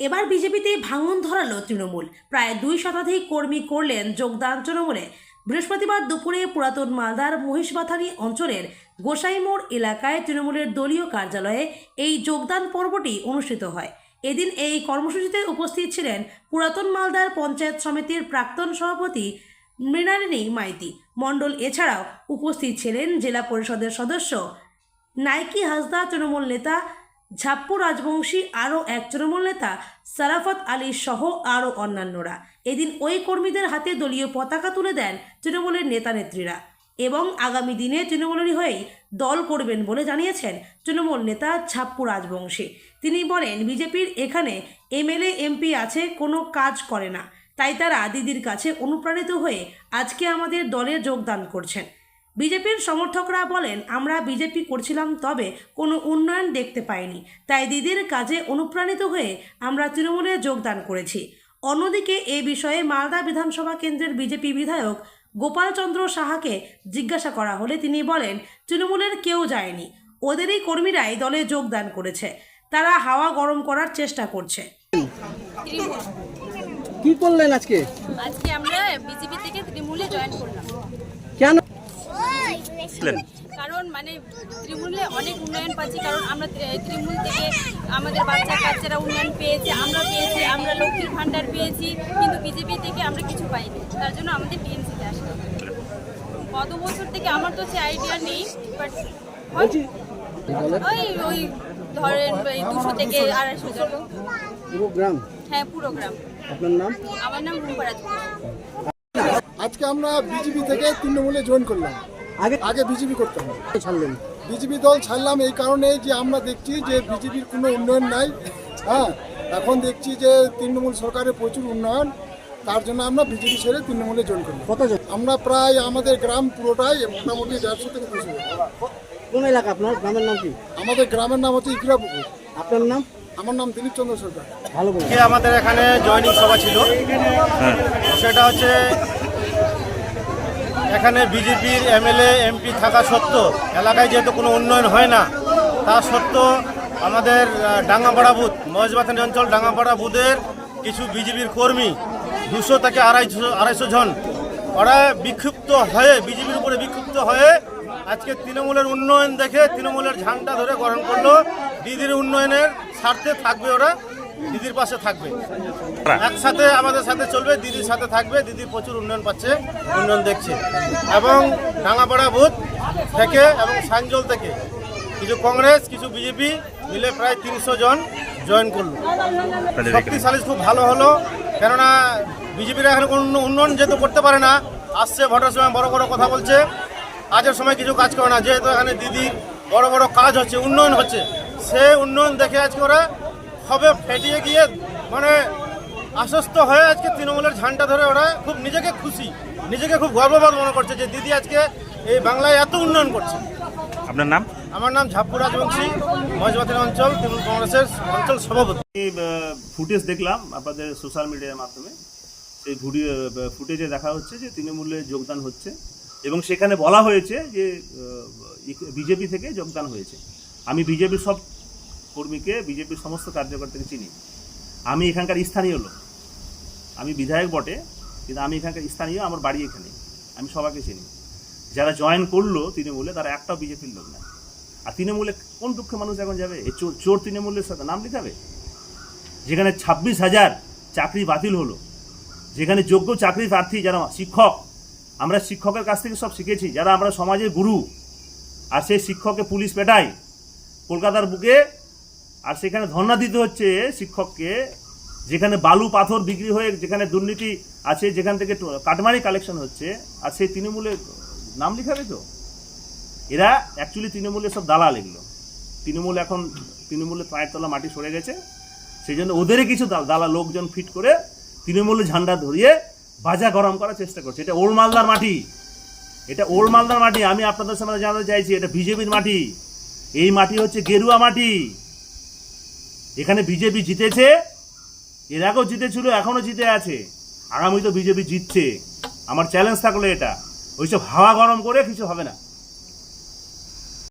এবার বিজেপিতে ভাঙন ধরালো তৃণমূল। প্রায় দুই শতাধিক কর্মী করলেন যোগদান তৃণমূলে। বৃহস্পতিবার দুপুরে পুরাতন মালদার মহিষবাথানি অঞ্চলের গোসাইমোড় এলাকায় তৃণমূলের দলীয় কার্যালয়ে এই যোগদান পর্বটি অনুষ্ঠিত হয়। এদিন এই কর্মসূচিতে উপস্থিত ছিলেন পুরাতন মালদার পঞ্চায়েত সমিতির প্রাক্তন সভাপতি মৃণালিনী মাইতি। মণ্ডল এছাড়াও উপস্থিত ছিলেন জেলা পরিষদের সদস্য নাইকি হাসদা, তৃণমূল নেতা ঝাপ্পু রাজবংশী আরও এক তৃণমূল নেতা, সারাফত আলী সহ আরও অন্যান্যরা। এদিন ওই কর্মীদের হাতে দলীয় পতাকা তুলে দেন তৃণমূলের নেতা নেত্রীরা এবং আগামী দিনে তৃণমূলেরই হয়েই দল করবেন বলে জানিয়েছেন তৃণমূল নেতা ঝাপ্পু রাজবংশী। তিনি বলেন, বিজেপির এখানে এমএলএ, এমপি আছে, কোনো কাজ করে না। তাই তারা দিদির কাছে অনুপ্রাণিত হয়ে আজকে আমাদের দলে যোগদান করছেন। বিজেপির সমর্থকরা বলেন আমরা বিজেপি করছিলাম তবে কোনো উন্নয়ন দেখতে পাইনি। তাই দিদির কাজে অনুপ্রাণিত হয়ে আমরা তৃণমূলে যোগদান করেছি। অন্যদিকে এ বিষয়ে মালদা বিধানসভা কেন্দ্রের বিজেপি বিধায়ক গোপালচন্দ্র সাহাকে জিজ্ঞাসা করা হলে তিনি বলেন তৃণমূলের কেউ যায়নি। ওদেরই কর্মীরাই দলে যোগদান করেছে। তারা হাওয়া গরম করার চেষ্টা করছে। কি করলেন আজকে? আজকে আমরা বিজেপি থেকে তৃণমূলে জয়েন করলাম। কারণ মানে তৃণমূলে অনেক উন্নয়ন পাচ্ছি কারণ আমরা তৃণমূল থেকে আমাদের বাচ্চা কাচ্চারা উন্নয়ন পেয়েছে আমরা পেয়েছি আমরা লক্ষ্মীর ভাণ্ডার পেয়েছি কিন্তু বিজেপি থেকে আমরা কিছু পাইনি। তার জন্য আমাদের টিএমসিতে আসা কত বছর থেকে আমার তো সে আইডিয়া নেই বাট ওই ওই ধরেন ওই দুশো থেকে আড়াইশো জন। পুরো গ্রাম? হ্যাঁ পুরো গ্রাম। আপনার নাম? আমার নাম রুম্পারাজ আজকে আমরা বিজেপি থেকে তৃণমূলে জয়েন করলাম। আগে আগে বিজেপি করতাম ছাড়লেন। বিজেপি দল ছাড়লাম এই কারণে যে আমরা দেখছি যে বিজেপির কোনো উন্নয়ন নাই। হ্যাঁ এখন দেখছি যে তৃণমূল সরকারের প্রচুর উন্নয়ন। তার জন্য আমরা বিজেপি ছেড়ে তৃণমূলে জয়েন করলাম। কতজন আমরা প্রায় আমাদের গ্রাম পুরোটাই মোটামুটি দেড়শো থেকে দুশো কোন এলাকা আপনার? গ্রামের নাম কি? আমাদের গ্রামের নাম হচ্ছে ইকরাপুকুর। আপনার নাম? আমার নাম দিলীপ চন্দ্র সরকার। ভালো করে আমাদের এখানে জয়নিং সভা ছিল? সেটা হচ্ছে এখানে বিজেপির এমএলএ, এমপি থাকা সত্ত্বেও এলাকায় যেহেতু কোনো উন্নয়ন হয় না, তা সত্ত্বেও আমাদের ডাঙ্গাপাড়া বুথ, মহেশবাথানি অঞ্চল ডাঙ্গাপাড়া বুথের কিছু বিজেপির কর্মী, দুশো থেকে আড়াইশো আড়াইশো জন, ওরা বিক্ষিপ্ত হয়ে, বিজেপির উপরে বিক্ষিপ্ত হয়ে আজকে তৃণমূলের উন্নয়ন দেখে, তৃণমূলের ঝান্ডা ধরে গ্রহণ করল। দিদির উন্নয়নের স্বার্থে থাকবে ওরা। দিদির পাশে থাকবে। একসাথে আমাদের সাথে চলবে দিদির সাথে থাকবে দিদি প্রচুর উন্নয়ন পাচ্ছে উন্নয়ন দেখছে। এবং ডাঙ্গাপাড়া বুথ থেকে এবং সাঞ্জল থেকে কিছু কংগ্রেস কিছু বিজেপি মিলে প্রায় তিনশো জন জয়েন করল। শক্তিশালী খুব ভালো হলো কেননা বিজেপিরা এখন কোনো উন্নয়ন যেহেতু করতে পারে না আসছে ভোটের সময় বড় বড় কথা বলছে কাজের সময় কিছু কাজ করে না যেহেতু এখানে দিদি বড় বড় কাজ হচ্ছে উন্নয়ন হচ্ছে সে উন্নয়ন দেখে আজকে ওরা হবে ফেটিয়ে গিয়ে মানে আশ্বস্ত হয়ে আজকে তৃণমূলের ঝান্ডা ধরে ওরা খুব নিজেকে খুশি নিজেকে খুব গর্ববোধ মনে করছে যে দিদি আজকে এই বাংলায় এত উন্নয়ন করছে। আপনার নাম? আমার নাম ঝাপ্পু রাজবংশী মহেশবাতির অঞ্চল তৃণমূল কংগ্রেসের অঞ্চল সভাপতি। ফুটেজ দেখলাম আপনাদের সোশ্যাল মিডিয়ার মাধ্যমে। সেই ফুটেজে দেখা হচ্ছে যে তৃণমূলে যোগদান হচ্ছে এবং সেখানে বলা হয়েছে যে বিজেপি থেকে যোগদান হয়েছে। আমি বিজেপির সব কর্মীকে বিজেপির সমস্ত কার্যকর্তাকে চিনি। আমি এখানকার স্থানীয় লোক। আমি বিধায়ক বটে, কিন্তু আমি এখানকার স্থানীয়, আমার বাড়ি এখানে। আমি সবাইকে চিনি। যারা জয়েন করল তৃণমূলে, তারা একটাও বিজেপির লোক না। আর তৃণমূলে কোন দুঃখে মানুষ এখন যাবে? এই চোর চোর তৃণমূলের সাথে নাম লিখাবে? যেখানে ছাব্বিশ হাজার চাকরি বাতিল হলো, যেখানে যোগ্য চাকরি প্রার্থী যারা শিক্ষক, আমরা শিক্ষকের কাছ থেকে সব শিখেছি, যারা আমরা সমাজের গুরু, আর সেই শিক্ষককে পুলিশ পেটায়, কলকাতার বুকে আর সেখানে ধর্ণা দিতে হচ্ছে শিক্ষককে, যেখানে বালু পাথর বিক্রি হয়ে, যেখানে দুর্নীতি আছে, যেখান থেকে কাটমারি কালেকশন হচ্ছে, আর সেই তৃণমূলে নাম লিখাবে তো? এরা অ্যাকচুয়ালি তৃণমূলের সব দালাল এগুলো। তৃণমূল এখন, তৃণমূলের পায়ের তলা মাটি সরে গেছে। সেই জন্য ওদেরই কিছু দালা লোকজন ফিট করে তৃণমূলের ঝান্ডা ধরিয়ে বাজা গরম করার চেষ্টা করছে। এটা ওল্ড মালদার মাটি। এটা ওল্ড মালদার মাটি। আমি আপনাদের সামনে জানাতে চাইছি, এটা বিজেপির মাটি। এই মাটি হচ্ছে গেরুয়া মাটি। এখানে বিজেপি জিতেছে, এর আগেও জিতেছিল এখনও জিতে আছে। আগামী তো বিজেপি জিতছে। আমার চ্যালেঞ্জ থাকল এটা। ওইসব হাওয়া গরম করে কিছু হবে না।